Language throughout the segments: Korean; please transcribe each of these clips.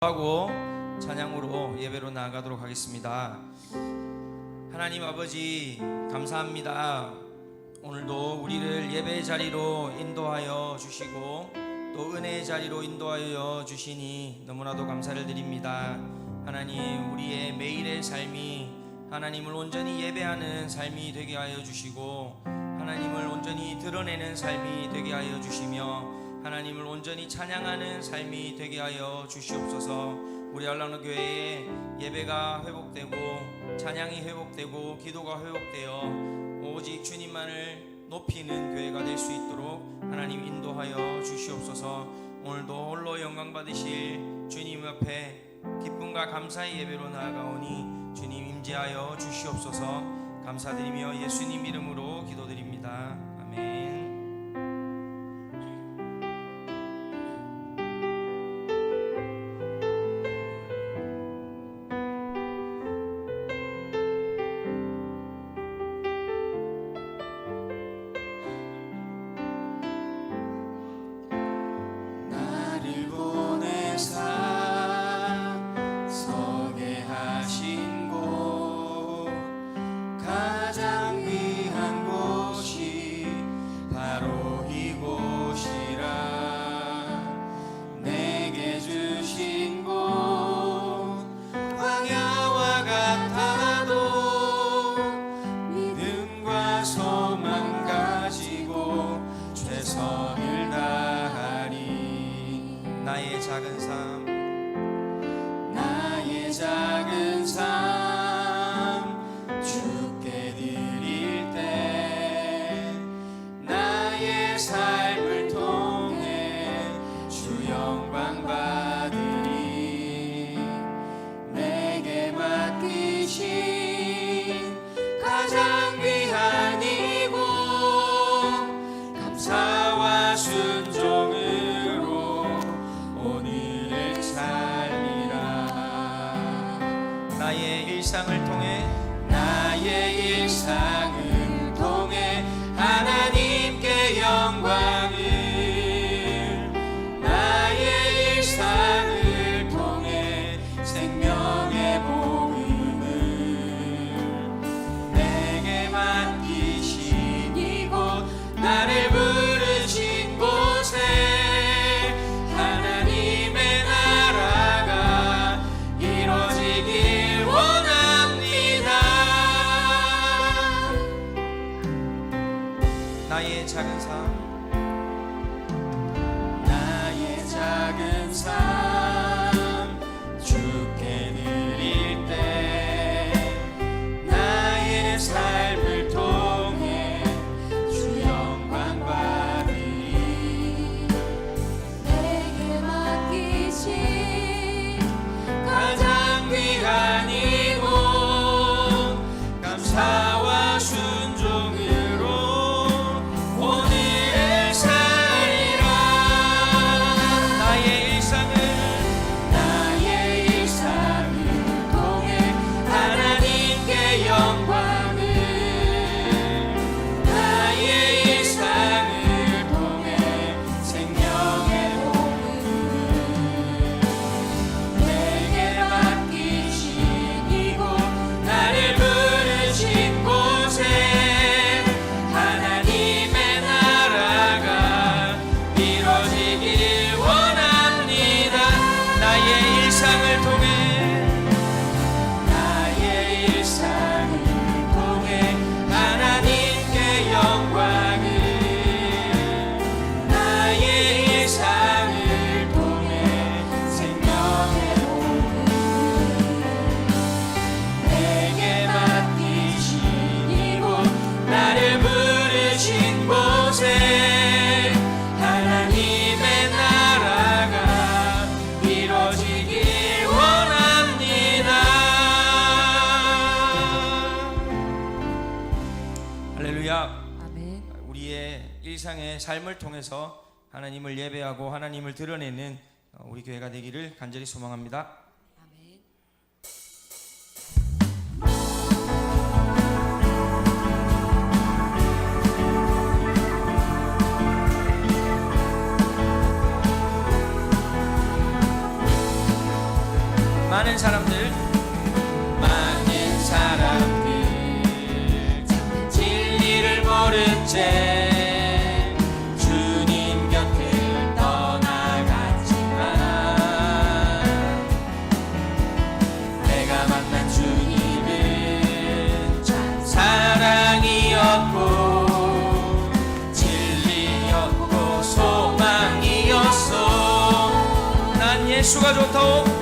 하고 찬양으로 예배로 나아가도록 하겠습니다. 하나님 아버지 감사합니다. 오늘도 우리를 예배 자리로 인도하여 주시고 또 은혜의 자리로 인도하여 주시니 너무나도 감사를 드립니다. 하나님 우리의 매일의 삶이 하나님을 온전히 예배하는 삶이 되게 하여 주시고 하나님을 온전히 드러내는 삶이 되게 하여 주시며 하나님을 온전히 찬양하는 삶이 되게 하여 주시옵소서. 우리 알라노 교회에 예배가 회복되고 찬양이 회복되고 기도가 회복되어 오직 주님만을 높이는 교회가 될 수 있도록 하나님 인도하여 주시옵소서. 오늘도 홀로 영광 받으실 주님 옆에 기쁨과 감사의 예배로 나아가오니 주님 임재하여 주시옵소서. 감사드리며 예수님 이름으로 기도드립니다. 할렐루야. 아멘. 우리의 일상의 삶을 통해서 하나님을 예배하고 하나님을 드러내는 어, 우리 교회가 되기를 간절히 소망합니다. 많은 사람들 육수가 좋다오.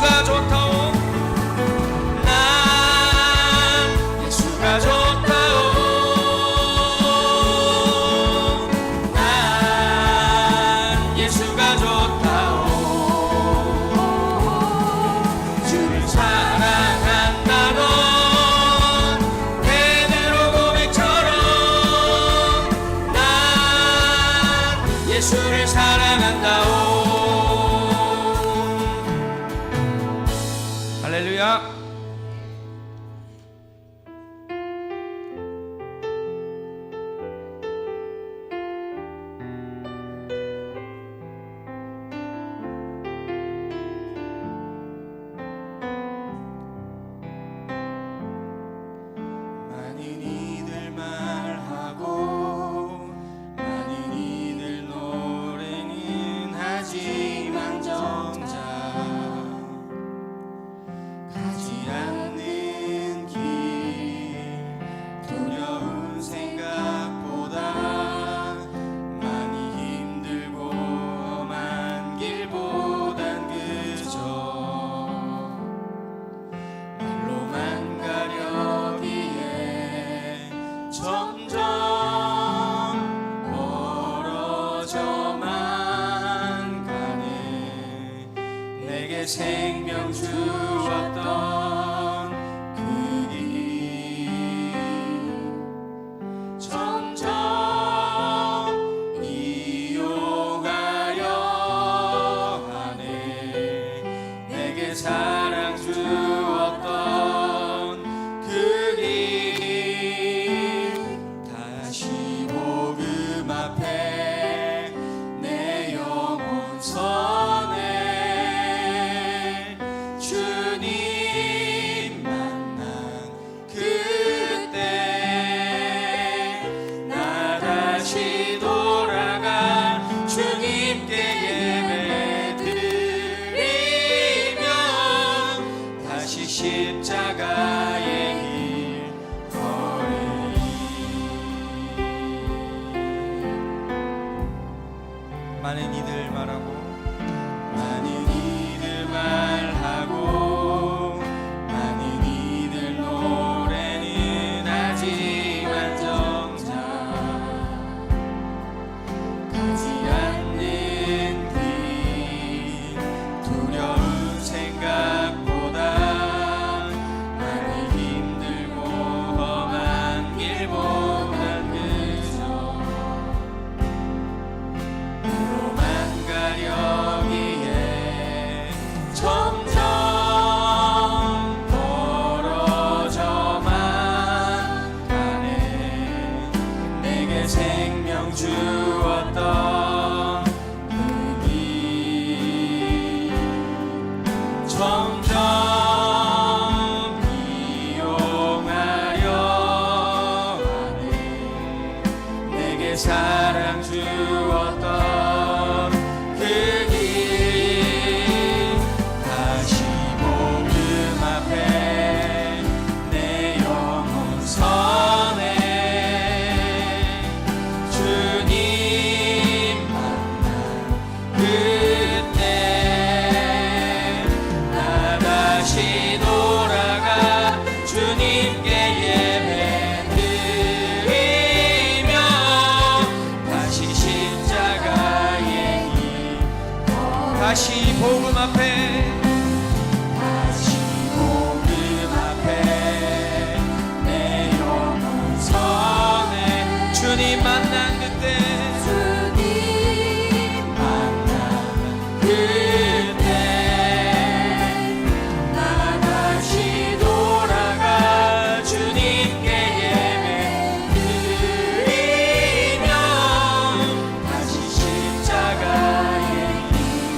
예수가 좋다오. 난 예수가 좋다오. 난 예수가 좋다오. 주를 사랑한다던 베드로 고백처럼 난 예수를 사랑한다오. 점점 멀어져만 가네. 내게 생명 주 많은 이들 말하고 사랑 주었던 over my pants.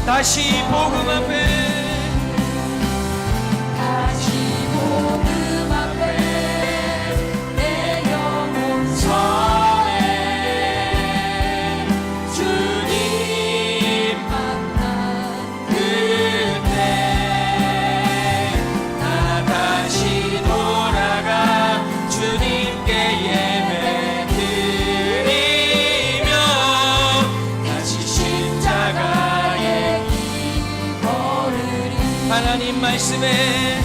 다시 복음 앞에 하나님 말씀에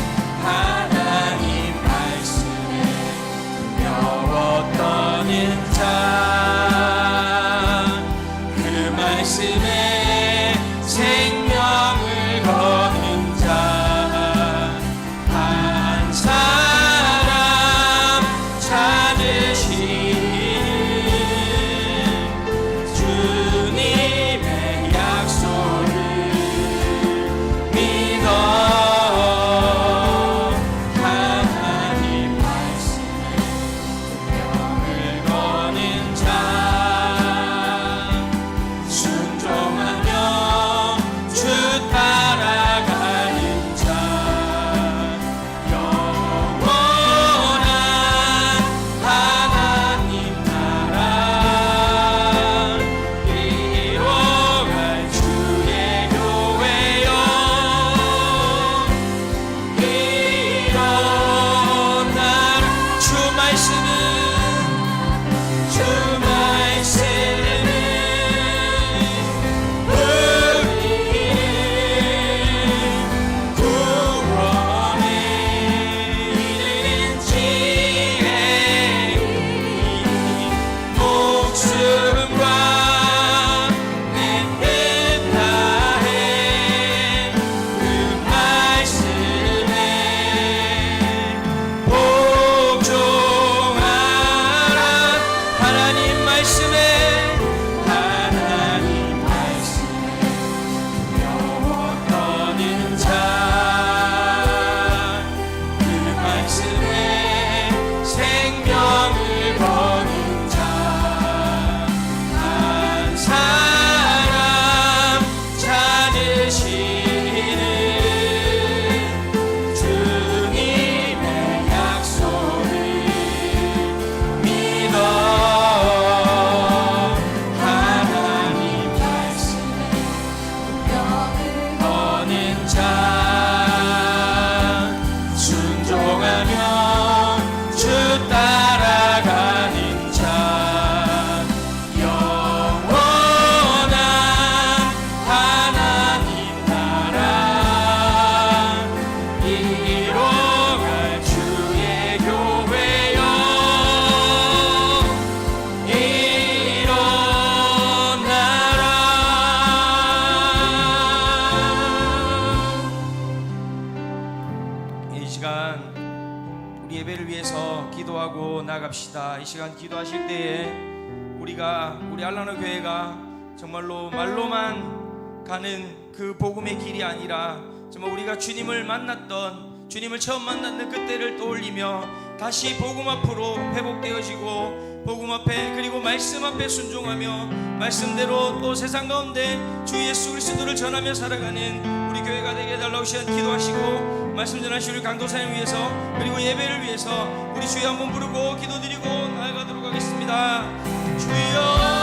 나갑시다. 이 시간 기도하실 때에 우리가 우리 알라노 교회가 정말로 말로만 가는 그 복음의 길이 아니라 정말 우리가 주님을 만났던 주님을 처음 만났던 그때를 떠올리며 다시 복음 앞으로 회복되어지고 복음 앞에 그리고 말씀 앞에 순종하며 말씀대로 또 세상 가운데 주 예수 그리스도를 전하며 살아가는 우리 교회가 되게 해달라고 시간 기도하시고 말씀 우리 강도사님 위해서 그리고 예배를 위해서 우리 주여 한번 부르고 기도드리고 나아가도록 하겠습니다. 주여